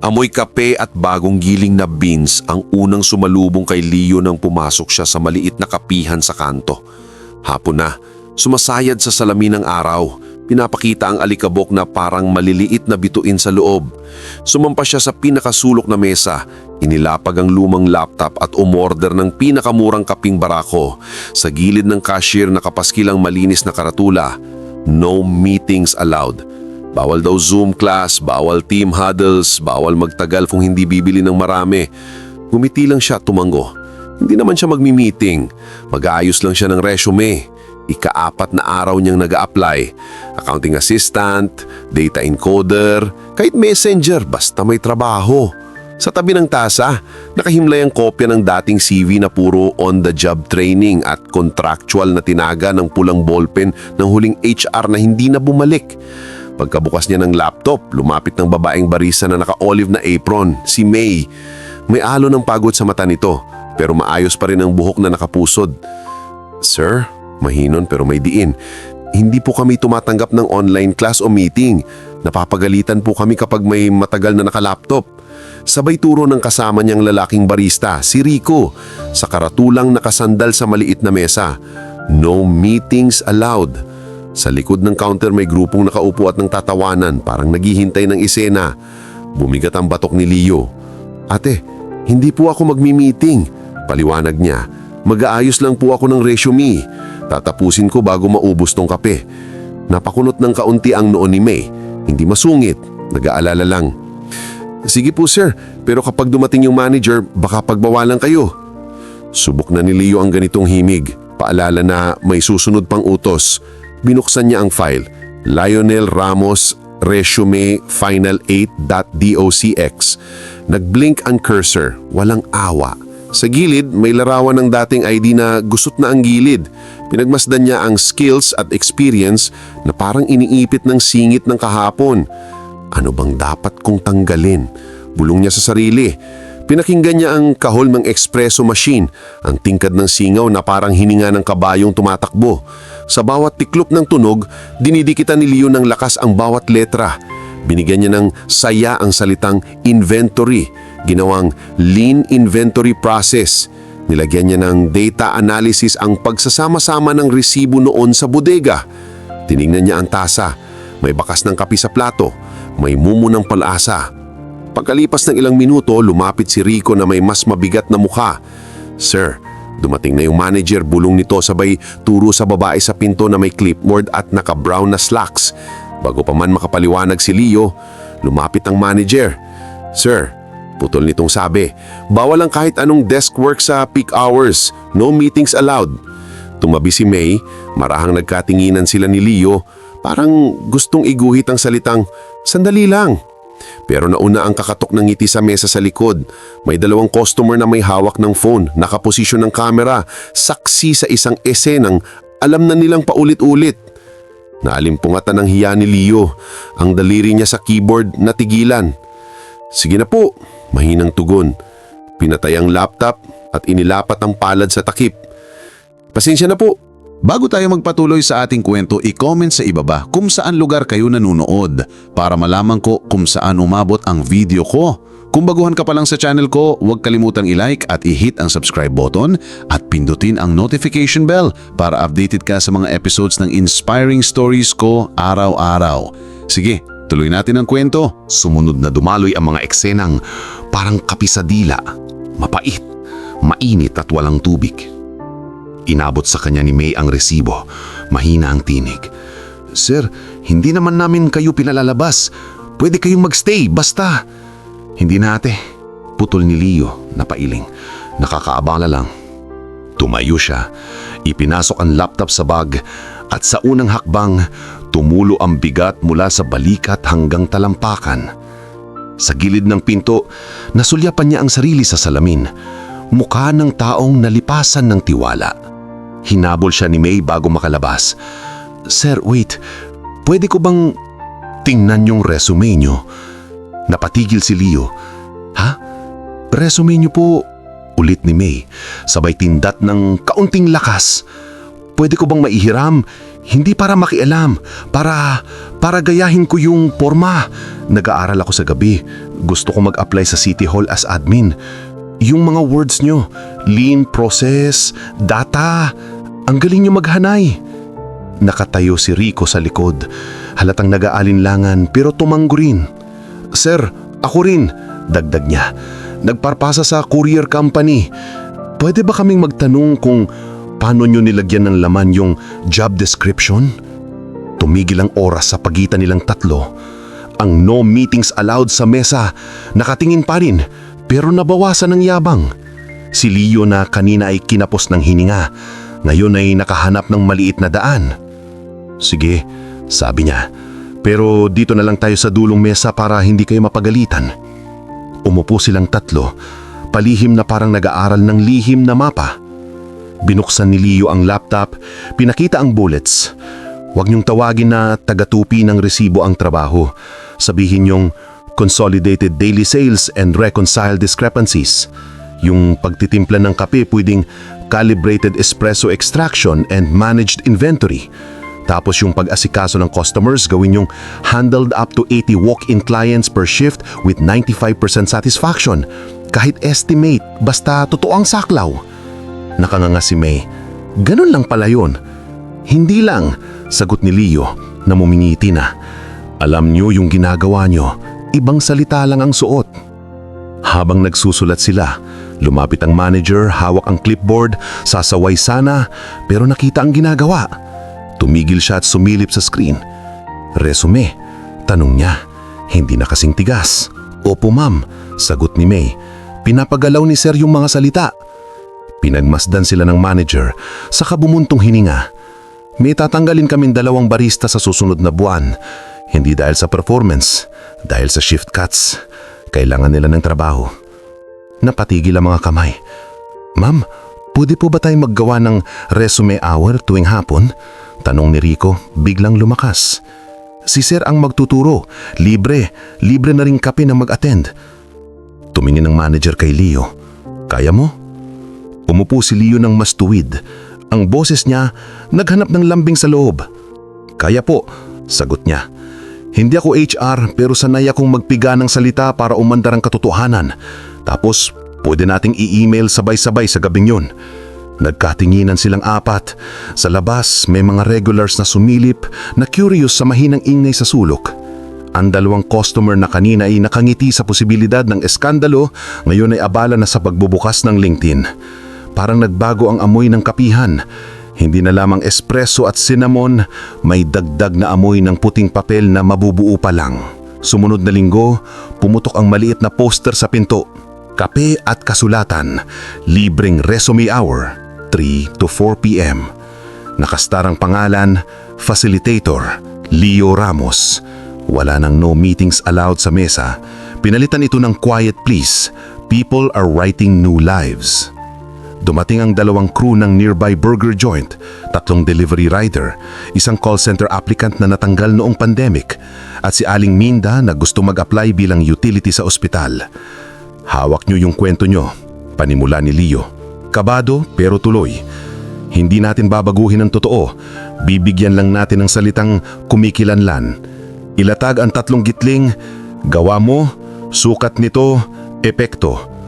Amoy kape at bagong giling na beans ang unang sumalubong kay Leo nang pumasok siya sa maliit na kapihan sa kanto. Hapon na, sumasayad sa salamin ng araw. Pinapakita ang alikabok na parang maliliit na bituin sa loob. Sumampa siya sa pinakasulok na mesa, inilapag ang lumang laptop at umorder ng pinakamurang kaping barako. Sa gilid ng cashier nakapaskilang malinis na karatula, no meetings allowed. Bawal daw Zoom class, bawal team huddles, bawal magtagal kung hindi bibili ng marami. Gumiti lang siya at tumango. Hindi naman siya magmi-meeting. Mag-aayos lang siya ng resume. Ikaapat na araw niyang nag apply Accounting assistant, data encoder, kahit messenger, basta may trabaho. Sa tabi ng tasa, nakahimlay ang kopya ng dating CV na puro on-the-job training at contractual na tinaga ng pulang ballpen ng huling HR na hindi na bumalik. Pagkabukas niya ng laptop, lumapit ng babaeng barista na naka-olive na apron, si May. May alo ng pagod sa mata nito, pero maayos pa rin ang buhok na nakapusod. Sir, mahinon pero may diin. Hindi po kami tumatanggap ng online class o meeting. Napapagalitan po kami kapag may matagal na nakalaptop. Sabay turo ng kasama niyang lalaking barista, si Rico, sa karatulang nakasandal sa maliit na mesa. No meetings allowed. Sa likod ng counter may grupong nakaupo at ng tatawanan, parang naghihintay ng isena. Bumigat ang batok ni Leo. Ate, hindi po ako magmi-meeting. Paliwanag niya. Mag-aayos lang po ako ng resume. Tatapusin ko bago maubos tong kape. Napakunot ng kaunti ang noon ni May. Hindi masungit. Nag-aalala lang. Sige po sir, pero kapag dumating yung manager, baka pagbawalan kayo. Subok na ni Leo ang ganitong himig. Paalala na may susunod pang utos. Binuksan niya ang file. Lionel Ramos Resume Final 8.docx. Nagblink ang cursor. Walang awa. Sa gilid, may larawan ng dating ID na gusot na ang gilid. Pinagmasdan niya ang skills at experience na parang iniipit ng singit ng kahapon. Ano bang dapat kong tanggalin? Bulong niya sa sarili. Pinakinggan niya ang kahol ng espresso machine, ang tingkad ng singaw na parang hininga ng kabayong tumatakbo. Sa bawat tiklop ng tunog, dinidikitan ni Leo ng lakas ang bawat letra. Binigyan niya ng saya ang salitang inventory, ginawang lean inventory process. Nilagyan niya ng data analysis ang pagsasama-sama ng resibo noon sa bodega. Tiningnan niya ang tasa. May bakas ng kapi sa plato. May mumu ng palasa. Pagkalipas ng ilang minuto, lumapit si Rico na may mas mabigat na mukha. Sir, dumating na yung manager, bulong nito sabay turo sa babae sa pinto na may clipboard at naka-brown na slacks. Bago pa man makapaliwanag si Leo, lumapit ang manager. Sir, putol nitong sabi, bawal ang kahit anong desk work sa peak hours, no meetings allowed. Tumabi si May, marahang nagkatinginan sila ni Leo, parang gustong iguhit ang salitang, sandali lang. Pero nauna ang kakatok ng ngiti sa mesa sa likod. May dalawang customer na may hawak ng phone, nakaposisyon ng kamera, saksi sa isang esenang alam na nilang paulit-ulit. Naalimpungatan ng hiya ni Leo. Ang daliri niya sa keyboard natigilan. Sige na po, mahinang tugon. Pinatay ang laptop at inilapat ang palad sa takip. Pasensya na po, Bago tayo magpatuloy sa ating kwento, i-comment sa ibaba kung saan lugar kayo nanonood para malaman ko kung saan umabot ang video ko. Kung baguhan ka pa lang sa channel ko, huwag kalimutang i-like at i-hit ang subscribe button at pindutin ang notification bell para updated ka sa mga episodes ng inspiring stories ko araw-araw. Sige, tuloy natin ang kwento. Sumunod na dumaloy ang mga eksenang parang kapisadila, mapait, mainit at walang tubig. Inabot sa kanya ni May ang resibo. Mahina ang tinig. Sir, hindi naman namin kayo pinalalabas. Pwede kayong magstay, basta. Hindi na ate. Putol ni Leo, napailing. Nakakaabala lang. Tumayo siya, ipinasok ang laptop sa bag at sa unang hakbang, tumulo ang bigat mula sa balikat hanggang talampakan. Sa gilid ng pinto, nasulyapan niya ang sarili sa salamin. Mukha ng taong nalipasan ng tiwala. Hinabol siya ni May bago makalabas. Sir, wait. Pwede ko bang tingnan yung resume niyo? Napatigil si Leo. Ha? Resume niyo po? Ulit ni May, sabay tindat ng kaunting lakas. pwede ko bang maihiram? Hindi para makialam, para, para gayahin ko yung forma. Nag-aaral ako sa gabi. Gusto ko mag-apply sa City Hall as admin. Yung mga words nyo, lean process, data, ang galing nyo maghanay. Nakatayo si Rico sa likod. Halatang nag-aalinlangan pero tumanggo rin. Sir, ako rin, dagdag niya. Nagparpasa sa courier company. Pwede ba kaming magtanong kung paano nyo nilagyan ng laman yung job description? Tumigil ang oras sa pagitan nilang tatlo. Ang no meetings allowed sa mesa, nakatingin pa rin pero nabawasan ng yabang. Si Leo na kanina ay kinapos ng hininga, ngayon ay nakahanap ng maliit na daan. Sige, sabi niya. Pero dito na lang tayo sa dulong mesa para hindi kayo mapagalitan. Umupo silang tatlo, palihim na parang nag-aaral ng lihim na mapa. Binuksan ni Leo ang laptop, pinakita ang bullets. Huwag niyong tawagin na tagatupi ng resibo ang trabaho. Sabihin niyong consolidated daily sales and reconcile discrepancies. Yung pagtitimpla ng kape pwedeng calibrated espresso extraction and managed inventory. Tapos yung pag-asikaso ng customers gawin yung handled up to 80 walk-in clients per shift with 95% satisfaction. Kahit estimate, basta totoo ang saklaw. Nakanganga si May. Ganun lang pala yun. Hindi lang, sagot ni Leo na mumingiti na. Alam niyo yung ginagawa niyo, ibang salita lang ang suot. Habang nagsusulat sila, lumapit ang manager, hawak ang clipboard, sasaway sana, pero nakita ang ginagawa. Tumigil siya at sumilip sa screen. Resume, tanong niya. Hindi na kasing tigas. Opo ma'am, sagot ni May. Pinapagalaw ni sir yung mga salita. Pinagmasdan sila ng manager, saka bumuntong hininga. May tatanggalin kaming dalawang barista sa susunod na buwan. Hindi dahil sa performance, dahil sa shift cuts. Kailangan nila ng trabaho. Napatigil ang mga kamay. Ma'am, pwede po ba tayong maggawa ng resume hour tuwing hapon? Tanong ni Rico, biglang lumakas. Si Sir ang magtuturo. Libre. Libre na rin kape na mag-attend. Tumingin ang manager kay Leo. Kaya mo? Umupo si Leo ng mas tuwid. Ang boses niya, naghanap ng lambing sa loob. Kaya po, sagot niya. Hindi ako HR pero sanay akong magpiga ng salita para umandar ang katotohanan. Tapos, pwede nating i-email sabay-sabay sa gabing yun. Nagkatinginan silang apat. Sa labas, may mga regulars na sumilip na curious sa mahinang ingay sa sulok. Ang dalawang customer na kanina ay nakangiti sa posibilidad ng eskandalo, ngayon ay abala na sa pagbubukas ng LinkedIn. Parang nagbago ang amoy ng kapihan. Hindi na lamang espresso at cinnamon, may dagdag na amoy ng puting papel na mabubuo pa lang. Sumunod na linggo, pumutok ang maliit na poster sa pinto. Kape at kasulatan, libreng resume hour, 3 to 4 p.m. Nakastarang pangalan, Facilitator, Leo Ramos. Wala nang no meetings allowed sa mesa. Pinalitan ito ng quiet please, people are writing new lives. Dumating ang dalawang crew ng nearby burger joint, tatlong delivery rider, isang call center applicant na natanggal noong pandemic, at si Aling Minda na gusto mag-apply bilang utility sa ospital. Hawak niyo yung kwento niyo, panimula ni Leo. Kabado pero tuloy. Hindi natin babaguhin ang totoo, bibigyan lang natin ng salitang kumikilanlan. Ilatag ang tatlong gitling, gawa mo, sukat nito, epekto.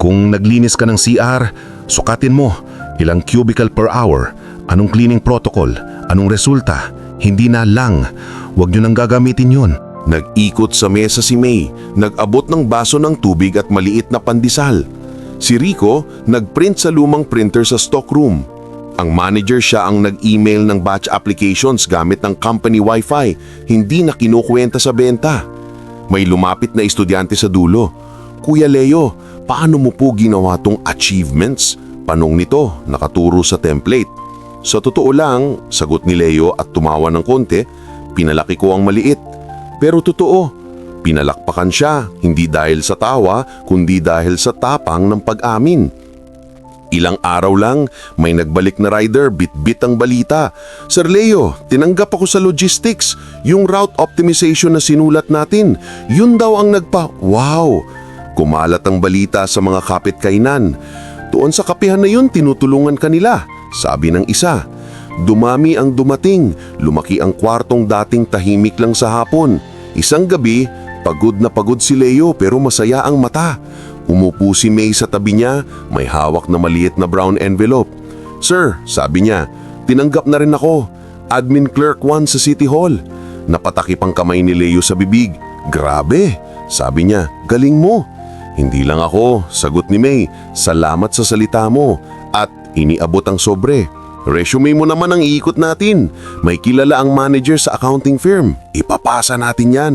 Kung naglinis ka ng CR, sukatin mo ilang cubicle per hour, anong cleaning protocol, anong resulta, hindi na lang. Huwag nyo nang gagamitin yun. Nag-ikot sa mesa si May, nag-abot ng baso ng tubig at maliit na pandesal. Si Rico, nag-print sa lumang printer sa stockroom. Ang manager siya ang nag-email ng batch applications gamit ng company wifi, hindi na kinukwenta sa benta. May lumapit na estudyante sa dulo. Kuya Leo, paano mo po ginawa tong achievements? Panong nito, nakaturo sa template. Sa totoo lang, sagot ni Leo at tumawa ng konti, pinalaki ko ang maliit. Pero totoo, pinalakpakan siya hindi dahil sa tawa kundi dahil sa tapang ng pag-amin. Ilang araw lang, may nagbalik na rider, bit-bit ang balita. Sir Leo, tinanggap ako sa logistics. Yung route optimization na sinulat natin, yun daw ang nagpa... Wow! Kumalat ang balita sa mga kapit kainan. Doon sa kapihan na yun, tinutulungan kanila, sabi ng isa. dumami ang dumating. Lumaki ang kwartong dating tahimik lang sa hapon. Isang gabi, pagod na pagod si Leo pero masaya ang mata. Umupo si May sa tabi niya, may hawak na maliit na brown envelope. Sir, sabi niya, tinanggap na rin ako. Admin clerk 1 sa City Hall. Napatakip ang kamay ni Leo sa bibig. Grabe, sabi niya, galing mo. Hindi lang ako, sagot ni May. Salamat sa salita mo. At iniabot ang sobre. Resume mo naman ang iikot natin. May kilala ang manager sa accounting firm. Ipapasa natin yan.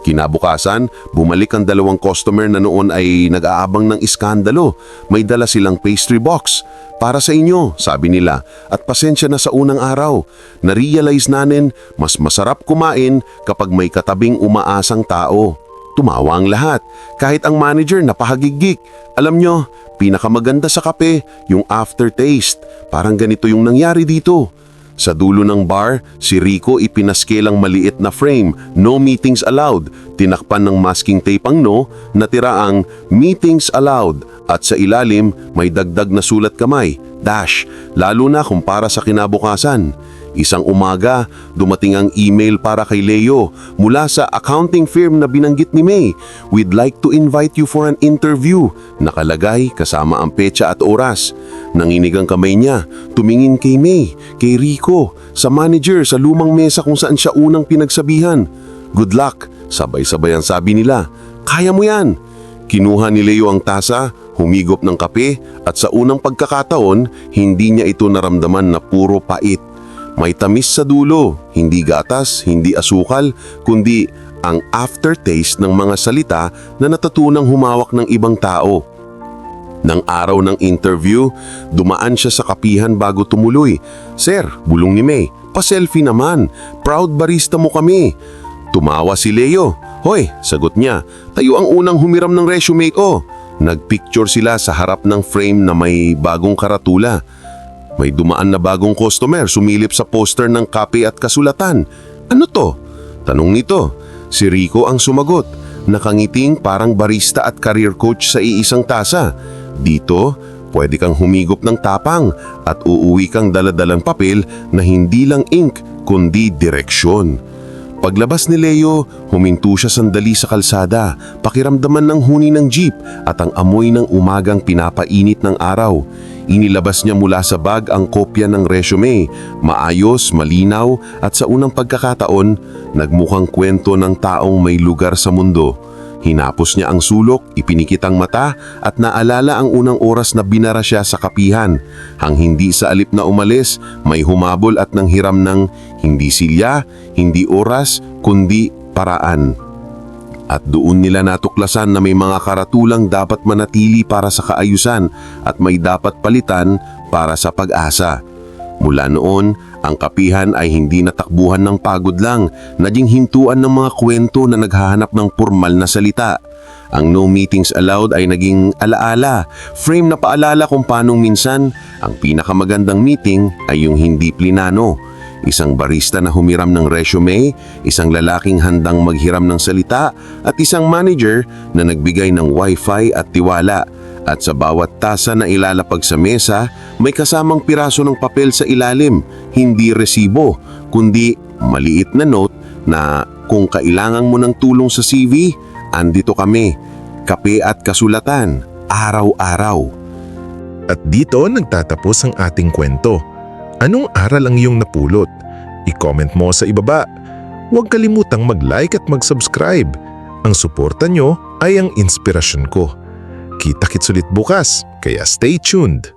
Kinabukasan, bumalik ang dalawang customer na noon ay nag-aabang ng iskandalo. May dala silang pastry box. Para sa inyo, sabi nila, at pasensya na sa unang araw. Na-realize nanin, mas masarap kumain kapag may katabing umaasang tao. Tumawa ang lahat, kahit ang manager napahagigik. Alam nyo, pinakamaganda sa kape, yung aftertaste. Parang ganito yung nangyari dito. Sa dulo ng bar, si Rico ipinaskelang maliit na frame, no meetings allowed. Tinakpan ng masking tape ang no, natira ang meetings allowed. At sa ilalim, may dagdag na sulat kamay, dash, lalo na kung para sa kinabukasan. Isang umaga, dumating ang email para kay Leo mula sa accounting firm na binanggit ni May. We'd like to invite you for an interview. Nakalagay kasama ang petsa at oras. Nanginig ang kamay niya, tumingin kay May, kay Rico, sa manager sa lumang mesa kung saan siya unang pinagsabihan. Good luck, sabay-sabay ang sabi nila. Kaya mo yan. Kinuha ni Leo ang tasa, humigop ng kape at sa unang pagkakataon, hindi niya ito naramdaman na puro pait. May tamis sa dulo, hindi gatas, hindi asukal, kundi ang aftertaste ng mga salita na natutunang humawak ng ibang tao. Nang araw ng interview, dumaan siya sa kapihan bago tumuloy. Sir, bulong ni May, pa-selfie naman, proud barista mo kami. Tumawa si Leo. Hoy, sagot niya, tayo ang unang humiram ng resume ko. Nagpicture sila sa harap ng frame na may bagong karatula. May dumaan na bagong customer sumilip sa poster ng kape at kasulatan. Ano to? Tanong nito. Si Rico ang sumagot. Nakangiting parang barista at career coach sa iisang tasa. Dito, pwede kang humigop ng tapang at uuwi kang daladalang papel na hindi lang ink kundi direksyon. Paglabas ni Leo, huminto siya sandali sa kalsada, pakiramdaman ng huni ng jeep at ang amoy ng umagang pinapainit ng araw. Inilabas niya mula sa bag ang kopya ng resume, maayos, malinaw at sa unang pagkakataon, nagmukhang kwento ng taong may lugar sa mundo. Hinapos niya ang sulok, ipinikit ang mata at naalala ang unang oras na binara siya sa kapihan. Hang hindi sa alip na umalis, may humabol at nang hiram ng hindi silya, hindi oras, kundi paraan. At doon nila natuklasan na may mga karatulang dapat manatili para sa kaayusan at may dapat palitan para sa pag-asa. Mula noon, ang kapihan ay hindi natakbuhan ng pagod lang, naging hintuan ng mga kwento na naghahanap ng formal na salita. Ang no meetings allowed ay naging alaala, frame na paalala kung paanong minsan ang pinakamagandang meeting ay yung hindi plinano. Isang barista na humiram ng resume, isang lalaking handang maghiram ng salita at isang manager na nagbigay ng wifi at tiwala. At sa bawat tasa na ilalapag sa mesa, may kasamang piraso ng papel sa ilalim, hindi resibo, kundi maliit na note na kung kailangan mo ng tulong sa CV, andito kami. Kape at kasulatan, araw-araw. At dito nagtatapos ang ating kwento. Anong aral ang iyong napulot? I-comment mo sa ibaba. Huwag kalimutang mag-like at mag-subscribe. Ang suporta nyo ay ang inspirasyon ko. Kita-kits ulit bukas, kaya stay tuned.